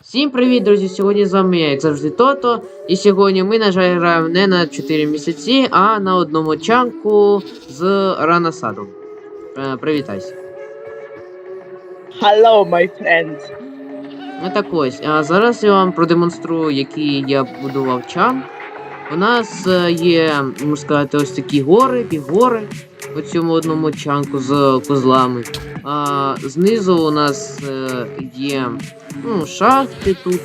Всім привіт, друзі! Сьогодні з вами я, як завжди, Тото. І сьогодні ми, на жаль, граємо не на 4 місяці, а на одному чанку з Ранасадом. Е, привітайся. Hello, my friend. Ну так ось, а зараз я вам продемонструю, який я будував чан. У нас е, є, можна сказати, ось такі гори, півгори у цьому одному чанку з козлами. А знизу у нас е, є ну, шахти тут.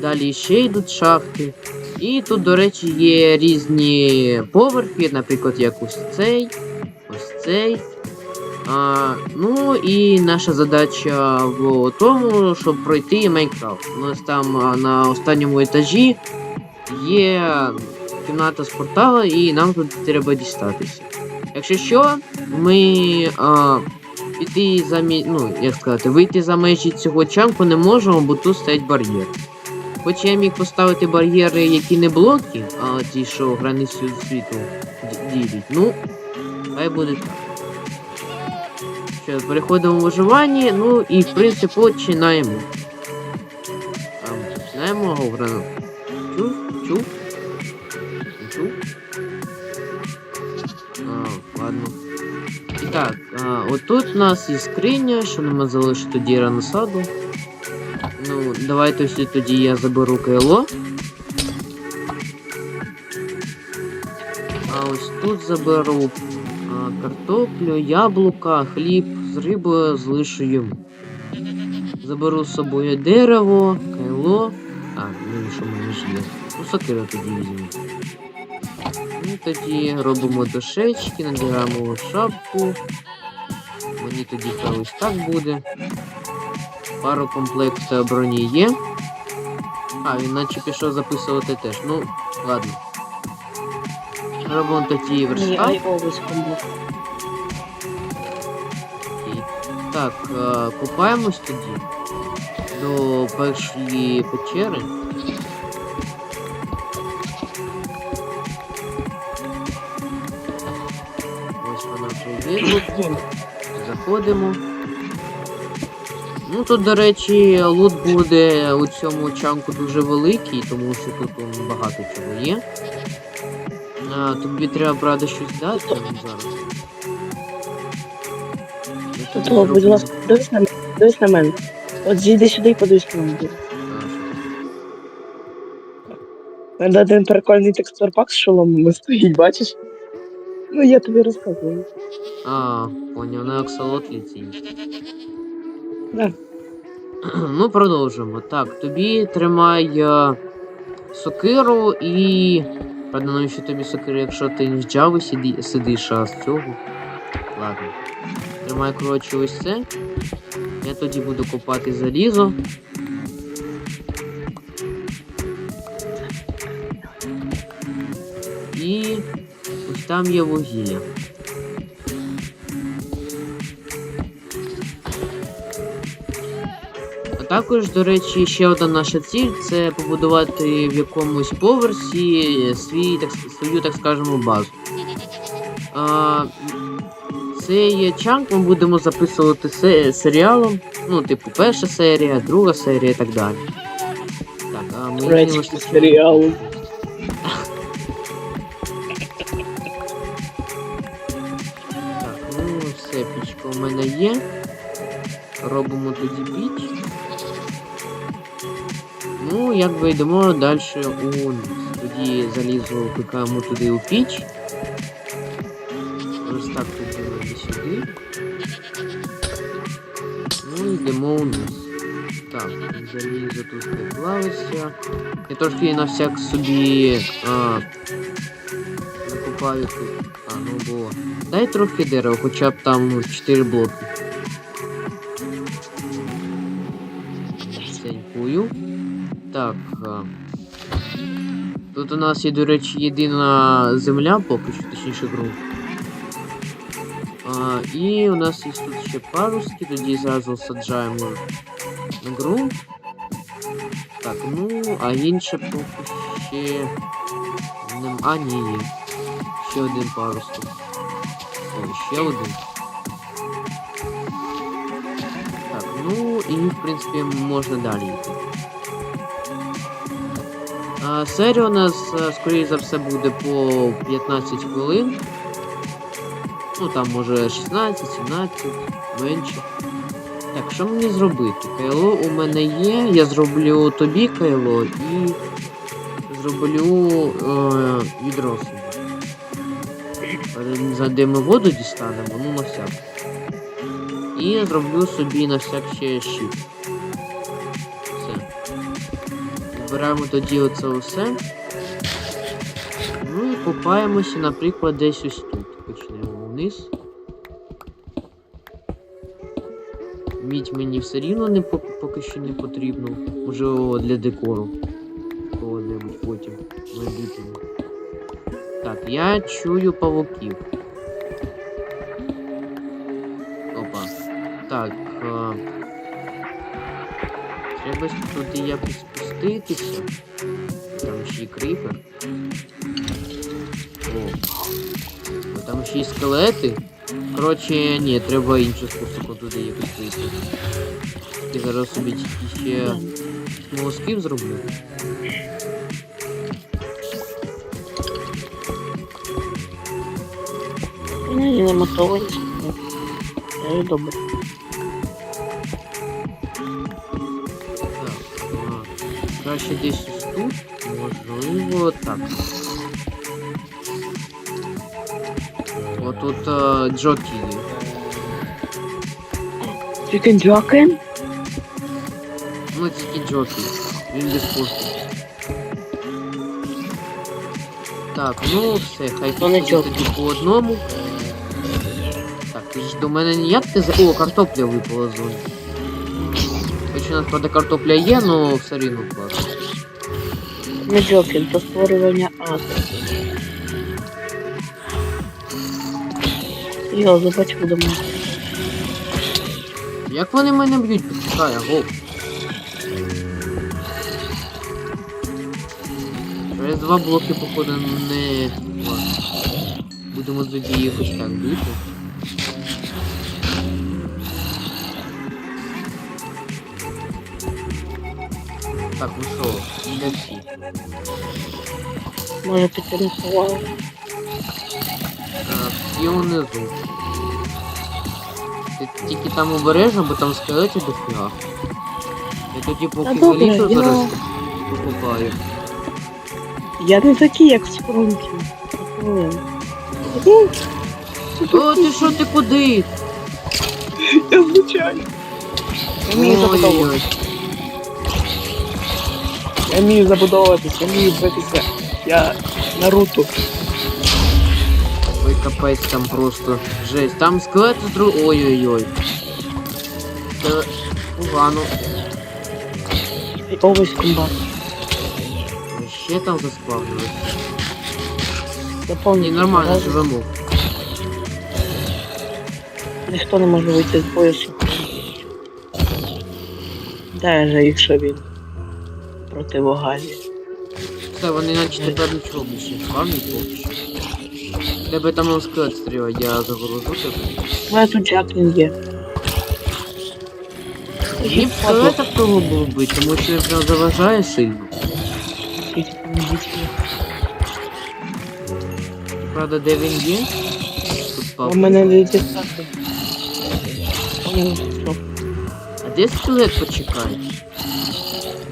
Далі ще йдуть шахти. І тут, до речі, є різні поверхи, наприклад, як ось цей, ось цей. А, ну і наша задача в тому, щоб пройти Майнкрафт. У нас там на останньому етажі є кімната з портала, і нам тут треба дістатися. Якщо що, ми а, піти за ну, як сказати, вийти за межі цього чанку не можемо, бо тут стоять бар'єри. Хоч я міг поставити бар'єри, які не блоки, а ті, що границю світу ді- ділять. Ну, хай буде так. Що, переходимо в виживання, ну і в принципі починаємо. Починаємо грану. Отут у нас є скриня, що нема залишити тоді раносаду. Ну, давайте всі тоді я заберу кайло. А ось тут заберу а, картоплю, яблука, хліб з рибою залишу йому. Заберу з собою дерево, кайло. А, ну що в мене ж є. Ну, сокиру тоді візьму. І тоді робимо дошечки, надягаємо шапку. Мені тоді хай ось так буде. Пару комплектів броні є. А, він наче пішов записувати теж. Ну, ладно. Робимо тоді. Окей. Так, е, купаємось тоді до першої печери. Ось вона прийде. Заходимо. Ну тут, до речі, лут буде у цьому чанку дуже великий, тому що тут он, багато чого є. А, тобі треба, правда, щось дати зараз. Тут, о, будь ласка, подивись на мене. Подивись на мене. От зійди сюди і подивись на мене. Мене один прикольний текстурпак з шоломом стоїть, бачиш? Ну, я тобі розказую. А, поняв, на аксолот летить. Да. Ну, продовжимо. Так, тобі тримай е, сокиру і. Правда, навіщо тобі сокиру, якщо ти не з Java сиді, сидиш, а з цього. Ладно. Тримай, коротше, ось це. Я тоді буду копати залізо. Там є вугілля. А також, до речі, ще одна наша ціль це побудувати в якомусь поверсі свій, так, свою, так скажемо, базу. А, цей чанк ми будемо записувати се- серіалом. Ну, типу, перша серія, друга серія і так далі. Так, а ми Речі Робимо тоді піч. Ну, як би йдемо далі у тоді залізу, пикаємо туди у піч. Ось так тоді ми сюди. Ну, йдемо вниз. Так, залізо тут не плавиться. Я трошки на всяк собі а, накопаю тут. А, ну бо. Дай трохи дерева, хоча б там ну, 4 блоки. Так. а, Тут у нас є, до речі, єдина земля, поки що, точніше ґрунт. А, і у нас є тут ще паруски, тоді зразу саджаємо на ґрунт. Так, ну, а інше поки ще. Нем... А, ні, є. Ще один парус тут. О, ще один. Так, ну і в принципі можна далі йти. Серія у нас, е, скоріше за все, буде по 15 хвилин. Ну там може 16, 17, менше. Так, що мені зробити? Кайло у мене є. Я зроблю тобі кайло і зроблю е, відро собі. Ми воду дістанемо, ну на всяк. І зроблю собі на всяк ще щит. Збираємо тоді оце усе. Ну і купаємося, наприклад, десь ось тут. Почнемо вниз. Мідь мені все рівно не поки, що не потрібно. Можливо, для декору. Коли-небудь потім майбутньому. Так, я чую павуків. Опа. Так. А... Треба ж туди якось спуститися. Там ще й кріпер. О. Ну, там ще й скелети. Коротше, ні, треба іншу способу туди якось вийти. Я зараз собі ще смолоскип зроблю. Ні, не. Це добре. Краще десь ось тут, можливо, так. Отут а, Джокі є. Chicken Ну тільки Джокі. Він без пушки. Так, ну все, хай не тоді по одному. Так, ж до мене ніяк ти за. О, картопля випала з зони. У нас правда картопля є, но все рівно класно. Не Джокен, то створювання ада. Йо, забач будемо. Як вони мене б'ють, почекай, аго. Через два блоки, походу, не. Будемо тоді їх ось так бити. Так, ну що, де всі? Може. А, всі унизу. Ти тільки там обережно, бо там скелетів дофіга. Я тоді поки Та добре, залізу я- зараз покупаю. Я не такий, як скрунки. О, ти що, ти куди? Я звичайно. Я вмію. Ой-ой-ой. Я вмію забудовуватися, я вмію битися. Я Наруто. Ой, капець, там просто жесть. Там скелет з друг... Ой-ой-ой. Це погано. Always комбат. Ще там заспавнили. Я повністю І нормально разом. живемо. Ніхто не може вийти з бою же, якщо він противогазі? Все, вони наче тепер нічого більше спавнять поки. Тебе там он скелет стріляє, я загружу тебе. У мене тут Джаклін є. Мені б в того було бити, тому що він прям заважає сильно. Правда, де він є? Тут У папа. мене не дістати. А де скелет почекай?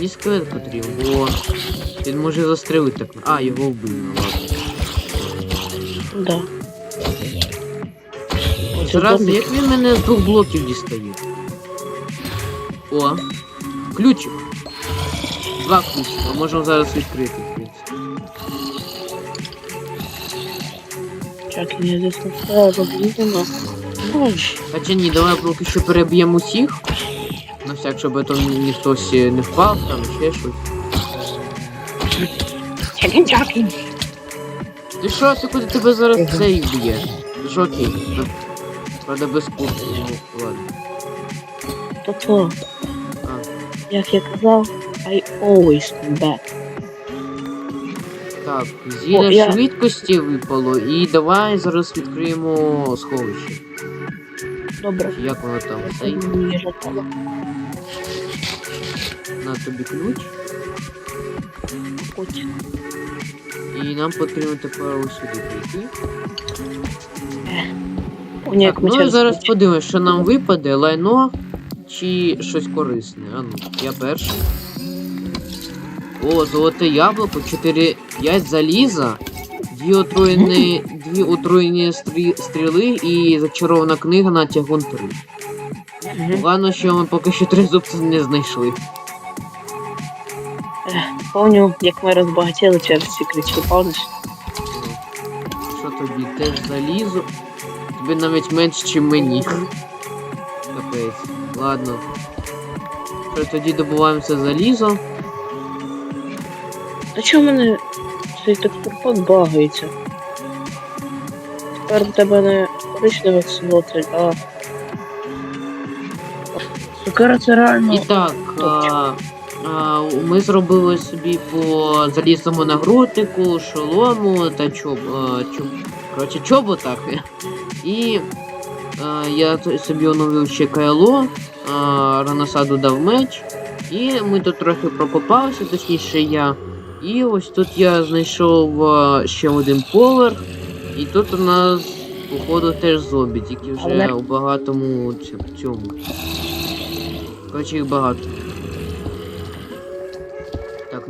Мені скелет потрібен, бо він може застрелити так. А, його вбили, ну ладно. Да. Зомбі. як він мене з двох блоків дістає? О, ключик. Два ключика, можемо зараз відкрити, в принципі. Я десь не. Боже. Хоча ні, давай поки що переб'ємо усіх. На всяк, щоб там ні хтось е, не впав, там ще щось. Ти що, ти куди тебе зараз цей б'є? Жокей. Правда без куртки, ну ладно. То-то, як я казав, I always come back. Так, зілля я- швидкості випало, і давай зараз відкриємо сховище. Добре. Як воно там? Цей? На тобі ключ. І нам потрібно тепер ось сюди прийти. Як Так, ну і зараз подивимось, що нам випаде, лайно чи щось корисне. А ну, я перший. О, золоте яблуко, 4, 5 заліза, дві отруєні, дві отруєні стрі, стріли і зачарована книга на тягун 3. Мгм. Погано, що ми поки що три зубця не знайшли. Помню, як ми розбагатіли через ці ключі, пам'ятаєш? Що тобі теж залізо? Тобі навіть менше, ніж мені. Капець. Ладно. Що тоді добуваємося залізо. А чому в мене цей текстурпак багається? Тепер в тебе не коричневий аксолотль, а... Сукера це реально... І так, а, ми зробили собі по залізному нагруднику, шолому та чоб, чоб, коротше, чоботах. І я собі оновив ще кайло, а, Ранасаду дав меч. І ми тут трохи прокопалися, точніше я. І ось тут я знайшов ще один поверх. І тут у нас, походу, теж зомбі, тільки вже у багатому ць- цьому. Коротше, їх багато.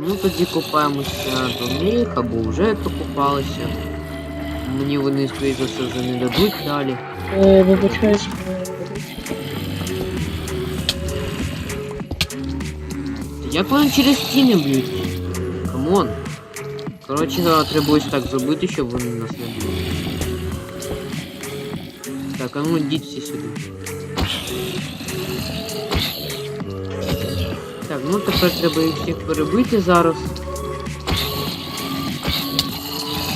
Так, ну тоді копаємося до них, або вже докопалися. Мені вони, скоріше за все, вже не дадуть далі. Е, Вибачаюсь, е, Як вони через стіни б'ють? Камон. Коротше, да, треба ось так зробити, щоб вони нас не били. Так, а ну йдіть всі сюди. Ну тепер треба їх всіх перебити зараз.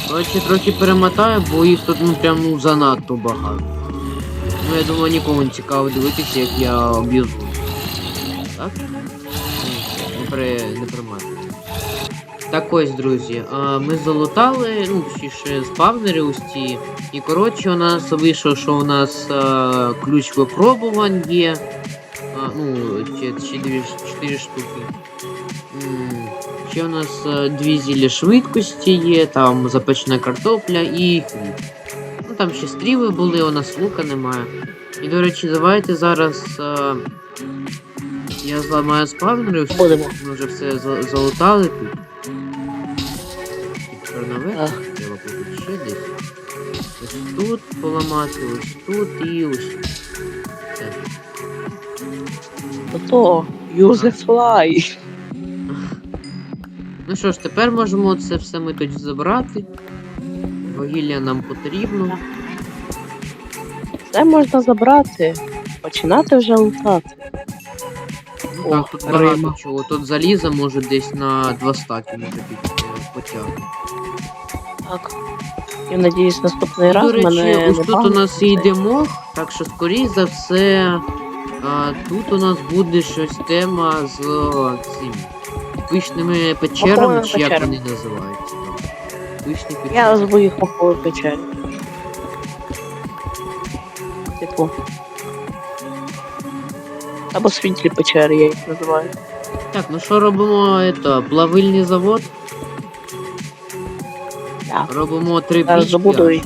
Коротше, трохи перемотаю, бо їх тут ну прям ну, занадто багато. Ну я думаю, нікому не цікаво дивитися, як я об'їзду. Так? Не при... не примати. Так ось, друзі, ми залутали, ну, точніше, спавнери ось ці. І коротше, у нас вийшло, що у нас ключ випробувань є. А, ну, ще, дві, чотири штуки. Ще у нас а, дві зілля швидкості є, там запечена картопля і. Ну там ще стріли були, у нас лука немає. І до речі, давайте зараз. А, я зламаю спавнери, ми вже все за- залутали тут. Треба буде ще десь. Ось тут поламати, ось тут і ось. Ото, use fly. Ну що ж, тепер можемо це все ми тоді забрати. Вугілля нам потрібно. Це можна забрати, починати вже лутати. Ну так, тут багато чого. Тут заліза може десь на два стаки може бути потягти. Так. Я надіюсь, наступний раз Ну, До речі, мене ось не тут у багне. нас і йде мох, так що скоріш за все. А, тут у нас буде щось тема з о, цим пишними печерами, чи як печерами. вони називаються. Пишні печери. Я назву їх махові печері. Типу. Або світлі печери, я їх називаю. Так, ну що робимо? Это, плавильний завод. Так. Робимо три Зараз забуду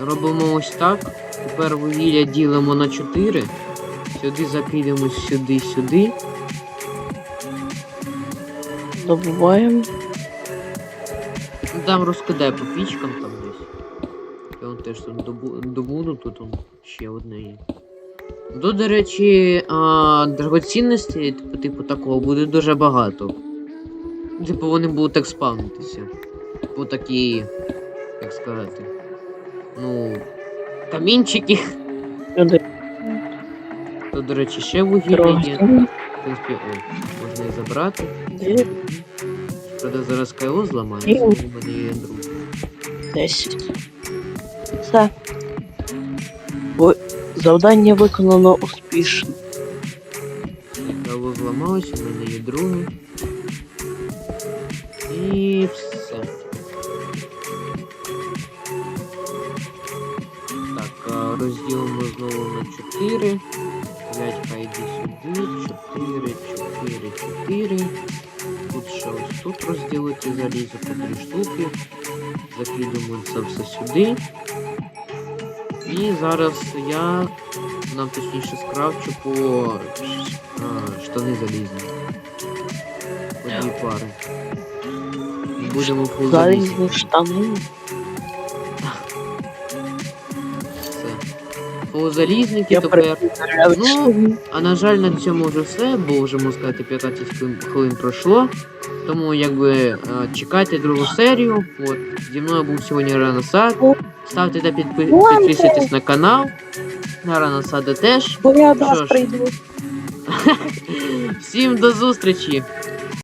Робимо ось так. Тепер вугілля ділимо на 4. Сюди закидемо сюди, сюди. добуваємо. Там розкидай по пічкам там десь. Я вон теж там добуду, тут он ще одне є. Тут, до речі, а, драгоцінностей, типу, типу такого, буде дуже багато. Типу вони будуть так спавнитися. По такі, як сказати. Ну. Камінчики. Тут, до речі, ще вугілля є. В принципі, о, можна і забрати. Правда, зараз кайло зламає, Ні. у мене є друг. 10. Все. Ви- Завдання виконано успішно. Кайло зламалось, у мене є друге. І все. Так, розділимо знову на 4. Тут розділити залізо по три штуки. Закидуємо це все сюди. І зараз я нам точніше скрафчу по а, штани залізні. По дві пари. І будемо фул залізні. Штани. Все. Фул залізники Я тепер. Ну. А на жаль, на цьому вже все, бо вже можна сказати 15 хвилин, хвилин пройшло. Тому якби е, чекайте другу серію. От зі мною був сьогодні Раносад. Ставте та підпи- підписуйтесь на канал. На Ранасада теж. Бо я до вас прийду. Всім до зустрічі!